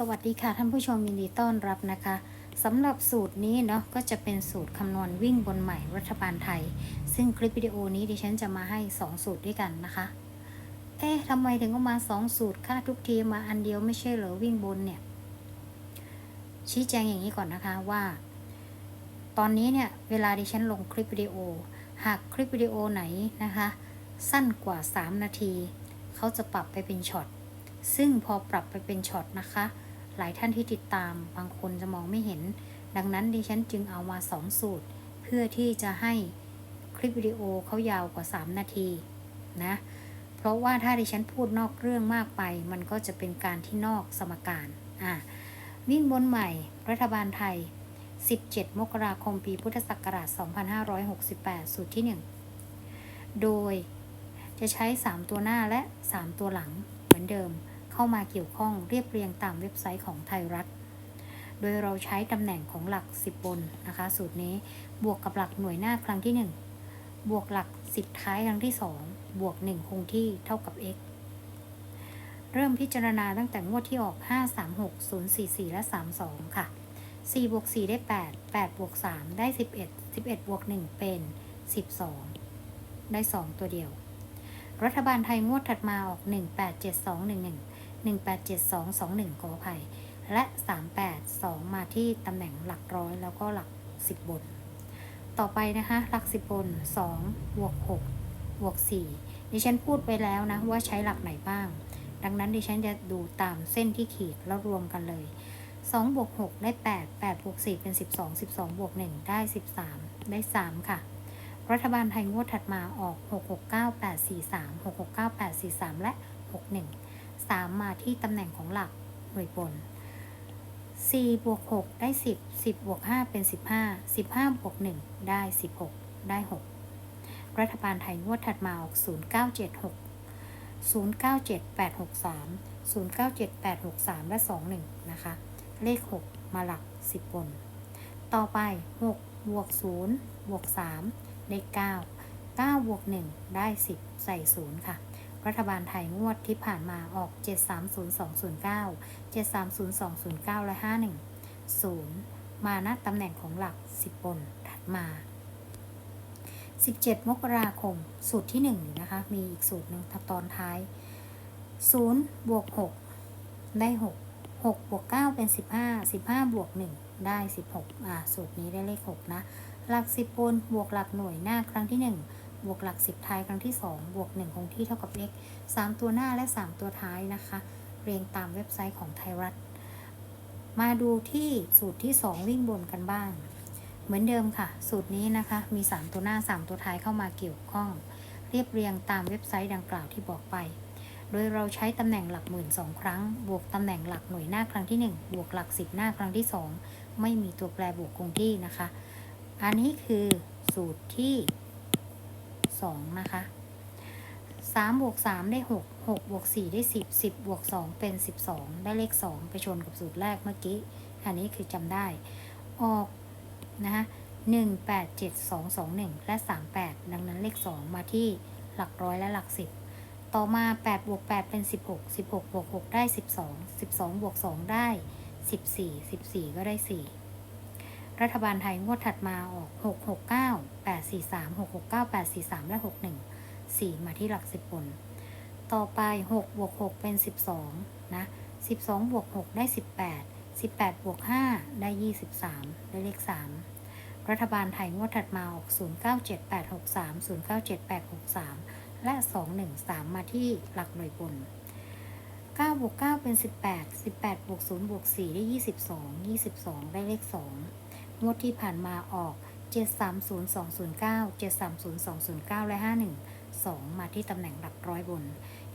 สวัสดีค่ะท่านผู้ชมยินดีต้อนรับนะคะสำหรับสูตรนี้เนาะก็จะเป็นสูตรคำนวณวิ่งบนใหม่รัฐบาลไทย ซึ่งคลิปวิดีโอนี้ดิฉันจะมาให้ 2 สูตรด้วยกันนะคะ เอ๊ะทำไมถึงเอามา 2 สูตรค่าทุกทีมาอันเดียวไม่ใช่เหรอวิ่งบนเนี่ย ชี้แจงอย่างนี้ก่อนนะคะว่า ตอนนี้เนี่ยเวลาดิฉันลงคลิปวิดีโอ หากคลิปวิดีโอไหนนะคะ สั้นกว่า 3 นาที เขาจะปรับไปเป็นช็อตซึ่งพอปรับไปเป็นช็อตนะคะ หลายท่านที่ติดตามบางคนจะมองไม่เห็น ดังนั้นดิฉันจึงเอามา 2 สูตร เพื่อที่จะให้คลิปวิดีโอเขายาวกว่า 3 นาทีนะเพราะว่าถ้าดิฉันพูดนอกเรื่องมากไป มันก็จะเป็นการที่นอกสมการอะวิ่งบนใหม่ รัฐบาลไทย 17 มกราคมปีพุทธศักราช 2568 สูตรที่ 1 โดยจะใช้ 3 ตัวหน้าและ 3 ตัวหลังเหมือนเดิม เข้ามาเกี่ยวข้องเรียบเรียงตามเว็บไซต์ของไทยรัฐ โดยเราใช้ตำแหน่งของหลัก 10 บนนะคะ สูตรนี้บวกกับหลักหน่วยหน้าครั้งที่ 1 บวกหลัก 10 ท้ายครั้งที่ 2 บวก 1 คงที่เท่ากับ x เริ่มพิจารณาตั้งแต่งวดที่ออก 5 3 6 0 4 4 และ 32 ค่ะ 4 บวก 4 ได้ 8 8 บวก 3 ได้ 11 11 บวก 1 เป็น 12 ได้ 2 ตัวเดียว รัฐบาลไทยงวดถัดมาออก 187211 187221 ขออภัย และ 382 มาที่ตำแหน่งหลักร้อยแล้วก็หลัก 10 บน ต่อไปนะคะหลัก 10 บน 2 บวก 6 บวก 4 ดิฉันพูดไปแล้วนะว่าใช้หลักไหนบ้าง ดังนั้นดิฉันจะดูตามเส้นที่ขีดแล้วรวมกันเลย 2 บวก 6 ได้ 8 8 บวก 4 เป็น 12 12 บวก 1 ได้ 13 ได้ 3 ค่ะรัฐบาลไทยงวดถัดมาออก 669843 669843 และ 61 3 มาที่ตำแหน่งของหลักหน่วยบน 4 บวก 6 ได้ 10 10 บวก 5 เป็น 15 15 บวก 1 ได้ 16 ได้ 6 รัฐบาลไทยงวดถัดมาออก 0976 097863 097863 และ 21 นะคะ เลข 6 มาหลัก 10 บน ต่อไป 6 บวก 0 บวก 3 ได้ 9 9 บวก 1 ได้ 10 ใส่ 0 ค่ะ รัฐบาลไทยงวดที่ผ่านมาออก 730209 730209 และ 51 0 มาณตำแหน่งของหลัก 10 บนถัดมา 17 มกราคม สูตรที่ 1 นะคะ มีอีกสูตรหนึ่งตอนท้าย 0 บวก 6 ได้ 6 6 บวก 9 เป็น 15 15 บวก 1 ได้ 16 อ่า สูตรนี้ได้เลข 6 นะ หลัก 10 บน บวกหลักหน่วยหน้าครั้งที่ 1 บวกหลัก 10 ท้ายครั้งที่ 2 บวก 1 คงที่เท่ากับ x 3 ตัวหน้าและ 3 ตัวท้ายนะคะ เรียงตามเว็บไซต์ของไทยรัฐ มาดูที่สูตรที่ 2 วิ่งบนกันบ้าง เหมือนเดิมค่ะ สูตรนี้นะคะมี 3 ตัวหน้า 3 ตัวท้ายเข้ามาเกี่ยวข้อง เรียบเรียงตามเว็บไซต์ดังกล่าวที่บอกไป โดยเราใช้ตำแหน่งหลักหมื่นสองครั้ง บวกตำแหน่งหลักหน่วยหน้าครั้งที่ 1 บวกหลัก 10 หน้าครั้งที่ 2 ไม่มีตัวแปรบวกคงที่นะคะ อันนี้คือสูตรที่ 2นะคะ3บวก3ได้6 6บวก4ได้10 10บวก2เป็น12ได้เลข2ไปชนกับสูตรแรกเมื่อกี้ อันนี้คือจำได้ ออกนะคะ1 8 7 2 2 1และ38ดังนั้นเลข2มาที่หลักร้อยและหลัก10ต่อมา8บวก8เป็น 16 16บวก6ได้ 12 12บวก2ได้ 14 14 ก็ได้ 4 รัฐบาลไทยงวดถัดมาออก 669 843 669 843 และ 61 4 มาที่หลัก10บน ต่อไป 6 บวก 6 เป็น 12 นะ 12 บวก 6 ได้ 18 18 บวก 5 ได้ 23 ได้เลข 3 รัฐบาลไทยงวดถัดมาออก 097863 097863 และ 213 มาที่หลักหน่วยบน9บวก9เป็น 18 18บวก0บวก4ได้ 22 22 ได้เลข 2 งวดที่ผ่านมาออก 730209 730209 และ 51 2 มาที่ตำแหน่งหลักร้อยบน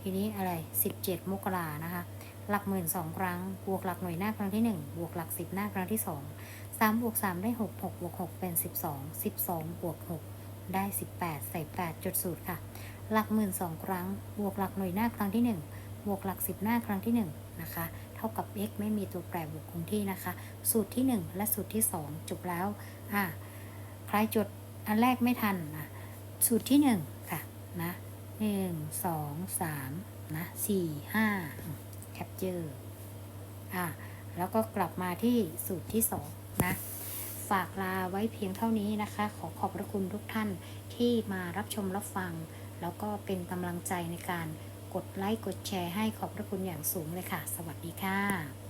ทีนี้อะไร 17 มกรานะคะ หลักหมื่นสองครั้ง บวกหลักหน่วยหน้าครั้งที่ 1 บวกหลัก 10 หน้าครั้งที่ 2 3บวก3ได้ 6 6บวก6เป็น 12 12บวก6ได้ 18 ใส่8จุดสูตรค่ะ หลักหมื่นสองครั้ง บวกหลักหน่วยหน้าครั้งที่ 1 บวกหลัก 10 หน้าครั้งที่ 1 นะคะ ท่ากับ x ไม่มีตัวแปรบวกคงที่นะคะ สูตรที่ 1 และสูตรที่ 2 จบแล้วอ่าใครจดอันแรกไม่ทันนะสูตรที่ 1 ค่ะ นะหนึ่งสอสามนะสี่ห้าแคปเจอร์อ่าแล้วก็กลับมาที่สูตรที่สองนะฝากลาไว้เพียงเท่านี้นะคะ ขอขอบพระคุณทุกท่านที่มารับชมรับฟัง แล้วก็เป็นกำลังใจในการ กดไลค์กดแชร์ให้ขอบพระคุณอย่างสูงเลยค่ะ สวัสดีค่ะ